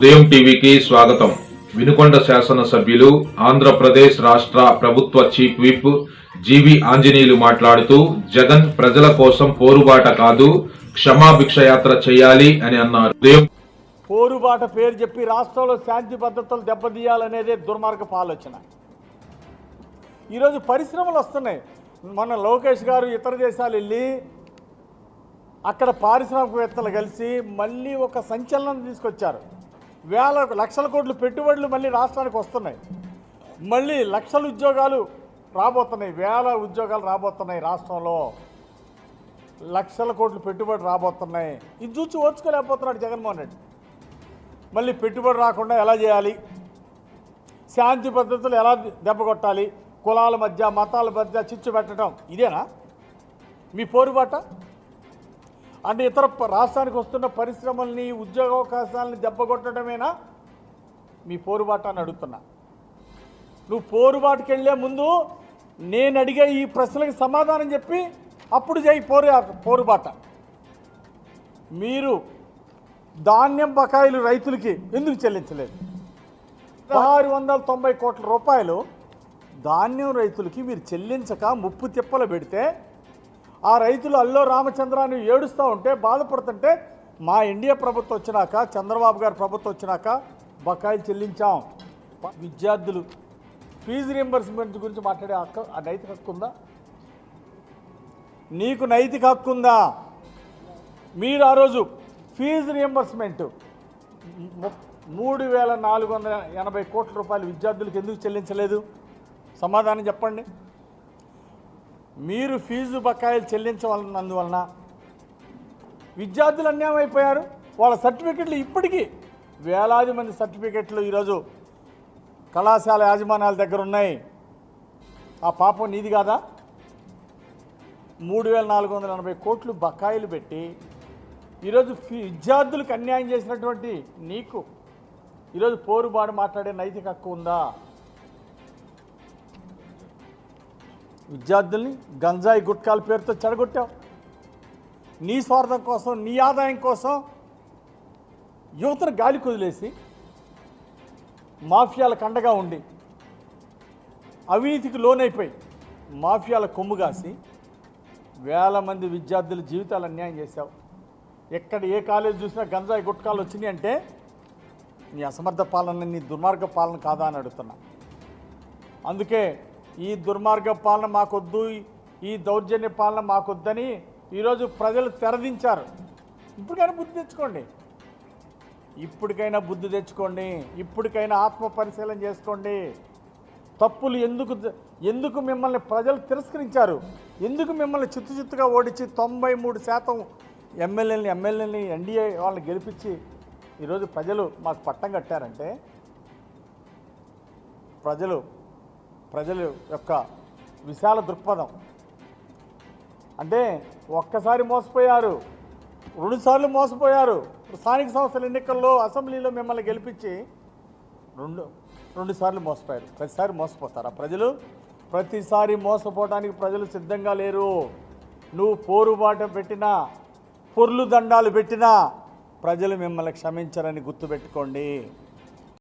ఉదయం టీవీకి స్వాగతం. వినుకొండ శాసనసభ్యులు ఆంధ్రప్రదేశ్ రాష్ట్ర ప్రభుత్వ చీఫ్ విప్ జీవి ఆంజనేయులు మాట్లాడుతూ జగన్ ప్రజల కోసం పోరుబాట కాదు క్షమాభిక్ష యాత్ర చేయాలి అని అన్నారు. పోరుబాట పేరు చెప్పి రాష్ట్రంలో శాంతి భద్రతలు దెబ్బతీయాలనేదే దుర్మార్గపు ఆలోచన. ఈరోజు పరిశ్రమలు వస్తున్నాయి. మన లోకేష్ గారు ఇతర దేశాలు వెళ్ళి అక్కడ పారిశ్రామికవేత్తలు కలిసి మళ్ళీ ఒక సంచలనం తీసుకొచ్చారు. వేల లక్షల కోట్లు పెట్టుబడులు మళ్ళీ రాష్ట్రానికి వస్తున్నాయి. మళ్ళీ లక్షల ఉద్యోగాలు రాబోతున్నాయి. వేల ఉద్యోగాలు రాబోతున్నాయి రాష్ట్రంలో. లక్షల కోట్లు పెట్టుబడి రాబోతున్నాయి. ఇది చూసి ఓర్చుకోలేకపోతున్నాడు జగన్మోహన్ రెడ్డి. మళ్ళీ పెట్టుబడి రాకుండా ఎలా చేయాలి? శాంతి పద్ధతులు ఎలా దెబ్బ కొట్టాలి? కులాల మధ్య మతాల మధ్య చిచ్చు పెట్టడం ఇదేనా? మీ పోరుబాట? అంటే ఇతర రాష్ట్రానికి వస్తున్న పరిశ్రమల్ని ఉద్యోగ దెబ్బగొట్టడమేనా? మీ పోరుబాటు అని అడుగుతున్నా. నువ్వు పోరుబాటుకి వెళ్ళే ముందు నేను అడిగే ఈ ప్రశ్నలకు సమాధానం చెప్పి అప్పుడు చేయి పోరు పోరుబాట. మీరు ధాన్యం బకాయిలు రైతులకి ఎందుకు చెల్లించలేదు? ఆరు వందల తొంభై కోట్ల రూపాయలు ధాన్యం రైతులకి మీరు చెల్లించక ముప్పు తిప్పలు పెడితే ఆ రైతులు అల్లో రామచంద్రాన్ని ఏడుస్తూ ఉంటే బాధపడుతుంటే మా ఇండియా ప్రభుత్వం వచ్చినాక చంద్రబాబు గారు ప్రభుత్వం వచ్చినాక బకాయిలు చెల్లించాం. విద్యార్థులు ఫీజు రియంబర్స్మెంట్ గురించి మాట్లాడే హక్కు ఆ నైతిక హక్కు ఉందా? నీకు నైతిక హక్కు ఉందా? మీరు ఆ రోజు ఫీజు రియంబర్స్మెంట్ మూడు వేల నాలుగు వందల ఎనభై కోట్ల రూపాయలు విద్యార్థులకు ఎందుకు చెల్లించలేదు? సమాధానం చెప్పండి. మీరు ఫీజు బకాయిలు చెల్లించవలనందువలన విద్యార్థులు అన్యాయం అయిపోయారు. వాళ్ళ సర్టిఫికెట్లు ఇప్పటికీ వేలాది మంది సర్టిఫికెట్లు ఈరోజు కళాశాల యాజమాన్యాల దగ్గర ఉన్నాయి. ఆ పాపం నీది కాదా? మూడు వేల నాలుగు వందల ఎనభై కోట్లు బకాయిలు పెట్టి ఈరోజు విద్యార్థులకు అన్యాయం చేసినటువంటి నీకు ఈరోజు పోరుబాడు మాట్లాడే నైతిక హక్కు ఉందా? విద్యార్థుల్ని గంజాయి గుట్కాల పేరుతో చెడగొట్టావు. నీ స్వార్థం కోసం నీ ఆదాయం కోసం యువతను గాలి కుదిలేసి మాఫియాల కండగా ఉండి అవినీతికి లోనైపోయి మాఫియాల కొమ్ము కాసి వేల మంది విద్యార్థుల జీవితాలు అన్యాయం చేశావు. ఎక్కడ ఏ కాలేజ్ చూసినా గంజాయి గుట్కాలు వచ్చినాయి అంటే నీ అసమర్థ పాలన నీ దుర్మార్గ పాలన కాదా అని అడుగుతున్నా. అందుకే ఈ దుర్మార్గ పాలన మాకొద్దు ఈ దౌర్జన్య పాలన మాకొద్దని ఈరోజు ప్రజలు తెరదించారు. ఇప్పటికైనా బుద్ధి తెచ్చుకోండి. ఇప్పటికైనా బుద్ధి తెచ్చుకోండి. ఇప్పటికైనా ఆత్మ పరిశీలన చేసుకోండి. తప్పులు ఎందుకు ఎందుకు మిమ్మల్ని ప్రజలు తిరస్కరించారు? ఎందుకు మిమ్మల్ని చిత్తు చిత్తుగా ఓడించి తొంభై మూడు శాతం ఎమ్మెల్యేని ఎమ్మెల్యేని ఎన్డీఏ వాళ్ళని గెలిపించి ఈరోజు ప్రజలు మాకు పట్టం కట్టారంటే ప్రజలు ప్రజల యొక్క విశాల దృక్పథం. అంటే ఒక్కసారి మోసపోయారు రెండుసార్లు మోసపోయారు. స్థానిక సంస్థల ఎన్నికల్లో అసెంబ్లీలో మిమ్మల్ని గెలిపించి రెండు రెండుసార్లు మోసపోయారు. ప్రతిసారి మోసపోతారా ప్రజలు? ప్రతిసారి మోసపోవడానికి ప్రజలు సిద్ధంగా లేరు. నువ్వు పోరుబాట పెట్టినా పొర్లు దండాలు పెట్టినా ప్రజలు మిమ్మల్ని క్షమించరని గుర్తుపెట్టుకోండి.